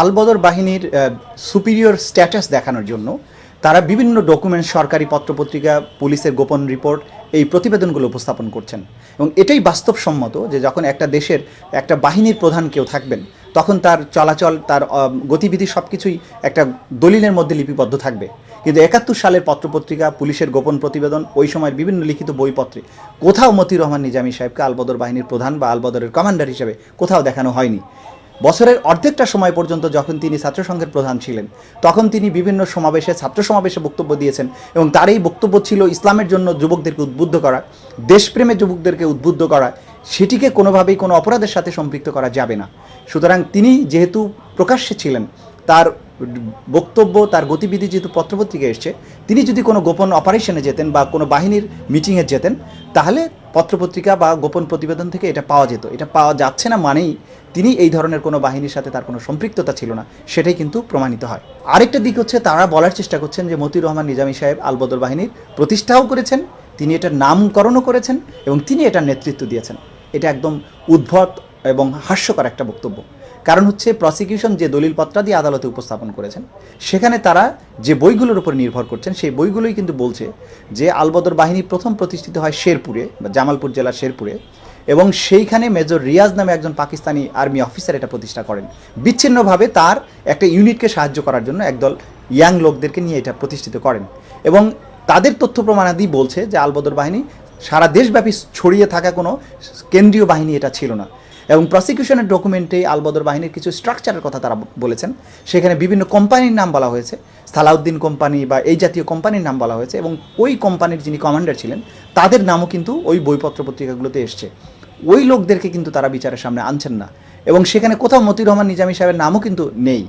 আলবদর বাহিনীর superior status দেখানোর জন্য তারা বিভিন্ন ডকুমেন্ট সরকারি পত্রপত্রিকা, পুলিশের গোপন রিপোর্ট এই প্রতিবেদনগুলো উপস্থাপন করছেন। এবং এটাই বাস্তবসম্মত যে যখন একটা দেশের একটা বাহিনীর প্রধান কেউ থাকবেন, তখন তার চলাচল, তার গতিবিধি সব কিছুই একটা দলিলের মধ্যে লিপিবদ্ধ থাকবে। কিন্তু একাত্তর সালের পত্রপত্রিকা, পুলিশের গোপন প্রতিবেদন, ওই সময়ের বিভিন্ন লিখিত বইপত্রে কোথাও মতিউর রহমান নিজামী সাহেবকে আলবদর বাহিনীর প্রধান বা আলবদরের কমান্ডার হিসেবে কোথাও দেখানো হয়নি। বছরের অর্ধেকটা সময় পর্যন্ত যখন তিনি ছাত্র সংঘের প্রধান ছিলেন, তখন তিনি বিভিন্ন সমাবেশে ছাত্র সমাবেশে বক্তব্য দিয়েছেন এবং তার এই বক্তব্য ছিল ইসলামের জন্য যুবকদেরকে উদ্বুদ্ধ করা, দেশপ্রেমে যুবকদেরকে উদ্বুদ্ধ করা, সেটিকে কোনোভাবেই কোনো অপরাধের সাথে সম্পৃক্ত করা যাবে না। সুতরাং তিনি যেহেতু প্রকাশ্যে ছিলেন, তার বক্তব্য, তার গতিবিধি যেহেতু পত্রপত্রিকায় এসছে, তিনি যদি কোনো গোপন অপারেশনে যেতেন বা কোনো বাহিনীর মিটিংয়ে যেতেন, তাহলে পত্রপত্রিকা বা গোপন প্রতিবেদন থেকে এটা পাওয়া যেত। এটা পাওয়া যাচ্ছে না মানেই তিনি এই ধরনের কোনো বাহিনীর সাথে তার কোনো সম্পৃক্ততা ছিল না। সেটাই কিন্তু প্রমাণিত হয়। আরেকটা দিক হচ্ছে তারা বলার চেষ্টা করছেন যে মতিউর রহমান, নিজামী সাহেব আলবদর বাহিনীর প্রতিষ্ঠাও করেছেন, তিনি এটার নামকরণও করেছেন এবং তিনি এটার নেতৃত্ব দিয়েছেন। এটা একদম উদ্ভট এবং হাস্যকর একটা বক্তব্য। কারণ হচ্ছে প্রসিকিউশন যে দলিলপত্রাদি আদালতে উপস্থাপন করেছেন, সেখানে তারা যে বইগুলোর উপর নির্ভর করছেন, সেই বইগুলোই কিন্তু বলছে যে আলবদর বাহিনী প্রথম প্রতিষ্ঠিত হয় শেরপুরে, বা জামালপুর জেলার শেরপুরে, এবং সেইখানে মেজর রিয়াজ নামে একজন পাকিস্তানি আর্মি অফিসার এটা প্রতিষ্ঠা করেন। বিচ্ছিন্নভাবে তার একটা ইউনিটকে সাহায্য করার জন্য একদল ইয়াং লোকদেরকে নিয়ে এটা প্রতিষ্ঠিত করেন। এবং তাদের তথ্য প্রমাণাদি বলছে যে আলবদর বাহিনী সারা দেশব্যাপী ছড়িয়ে থাকা কোনো কেন্দ্রীয় বাহিনী এটা ছিল না। এবং প্রসিকিউশনের ডকুমেন্টে আলবদর বাহিনীর কিছু স্ট্রাকচারের কথা তারা বলেছেন। সেখানে বিভিন্ন কোম্পানির নাম বলা হয়েছে। সালাউদ্দিন কোম্পানি বা এই জাতীয় কোম্পানির নাম বলা হয়েছে এবং ওই কোম্পানির যিনি কমান্ডার ছিলেন, তাদের নামও কিন্তু ওই বইপত্র পত্রিকাগুলোতে এসছে। ওই লোকদেরকে কিন্তু তারা বিচারের সামনে আনছেন না এবং সেখানে কোথাও মতিউর রহমান নিজামী সাহেবের নামও কিন্তু নেই।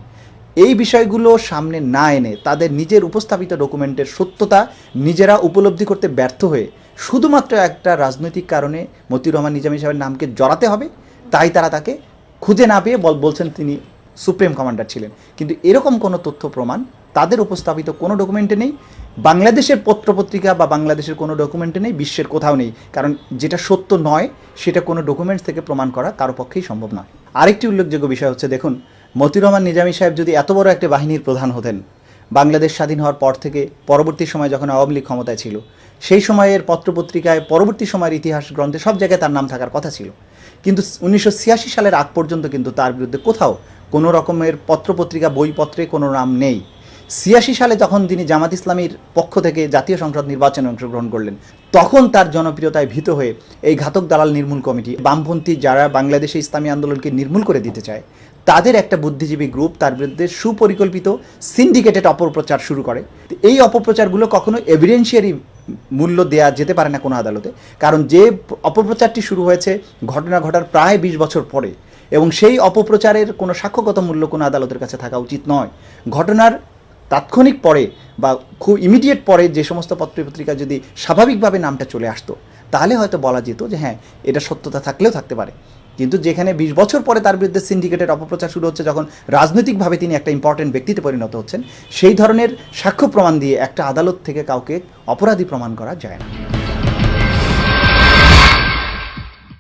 এই বিষয়গুলো সামনে না এনে তাদের নিজের উপস্থাপিত ডকুমেন্টের সত্যতা নিজেরা উপলব্ধি করতে ব্যর্থ হয়ে শুধুমাত্র একটা রাজনৈতিক কারণে মতিউর রহমান নিজামী সাহেবের নামকে জড়াতে হবে তাই তারা তাকে খুঁজে না পেয়ে বল বলছেন তিনি সুপ্রিম কমান্ডার ছিলেন। কিন্তু এরকম কোনো তথ্য প্রমাণ তাদের উপস্থাপিত কোনো ডকুমেন্টে নেই। বাংলাদেশের পত্রপত্রিকা বা বাংলাদেশের কোনো ডকুমেন্টে নেই, বিশ্বের কোথাও নেই। কারণ যেটা সত্য নয়, সেটা কোনো ডকুমেন্টস থেকে প্রমাণ করা কারও পক্ষেই সম্ভব নয়। আরেকটি উল্লেখযোগ্য বিষয় হচ্ছে, দেখুন, মতিউর রহমান নিজামী সাহেব যদি এত বড় একটা বাহিনীর প্রধান হতেন, বাংলাদেশ স্বাধীন হওয়ার পর থেকে পরবর্তী সময় যখন আওয়ামী লীগ ক্ষমতায় ছিল, সেই সময়ের পত্রপত্রিকায় পরবর্তী সময়ের ইতিহাস গ্রন্থে সব জায়গায় তার নাম থাকার কথা ছিল। কিন্তু উনিশশো ছিয়াশি সালের আগ পর্যন্ত কিন্তু তার বিরুদ্ধে কোথাও কোনো রকমের পত্রপত্রিকা, বইপত্রে কোনো নাম নেই। ছিয়াশি সালে যখন তিনি জামাত ইসলামীর পক্ষ থেকে জাতীয় সংসদ নির্বাচনে অংশগ্রহণ করলেন, তখন তার জনপ্রিয়তায় ভীত হয়ে এই ঘাতক দালাল নির্মূল কমিটি, বামপন্থী যারা বাংলাদেশে ইসলামী আন্দোলনকে নির্মূল করে দিতে চায়, তাদের একটা বুদ্ধিজীবী গ্রুপ তার বিরুদ্ধে সুপরিকল্পিত সিন্ডিকেটেড অপপ্রচার শুরু করে। এই অপপ্রচারগুলো কখনো এভিডেন্সিয়ারি মূল্য দেয়া যেতে পারে না কোনো আদালতে। কারণ যে অপপ্রচারটি শুরু হয়েছে, ঘটনা ঘটার প্রায় বিশ বছর পরে, এবং সেই অপপ্রচারের কোনো সাক্ষ্যগত মূল্য কোনো আদালতের কাছে থাকা উচিত নয়। ঘটনার তাৎক্ষণিক পরে বা খুব ইমিডিয়েট পরে যে সমস্ত পত্রপত্রিকা যদি স্বাভাবিকভাবে নামটা চলে আসতো, তাহলে হয়তো বলা যেত যে হ্যাঁ এটা সত্যতা থাকলেও থাকতে পারে। কিন্তু যেখানে বিশ বছর পরে তার বিরুদ্ধে সিন্ডিকেটের অপপ্রচার শুরু হচ্ছে, যখন রাজনৈতিকভাবে তিনি একটা ইম্পর্টেন্ট ব্যক্তিতে পরিণত হচ্ছেন, সেই ধরনের সাক্ষ্য প্রমাণ দিয়ে একটা আদালত থেকে কাউকে অপরাধী প্রমাণ করা যায় না।